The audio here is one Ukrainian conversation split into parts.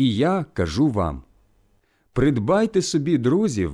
І я кажу вам придбайте собі друзів,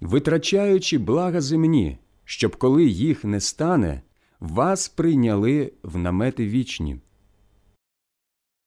витрачаючи блага земні, щоб коли їх не стане, вас прийняли в намети вічні.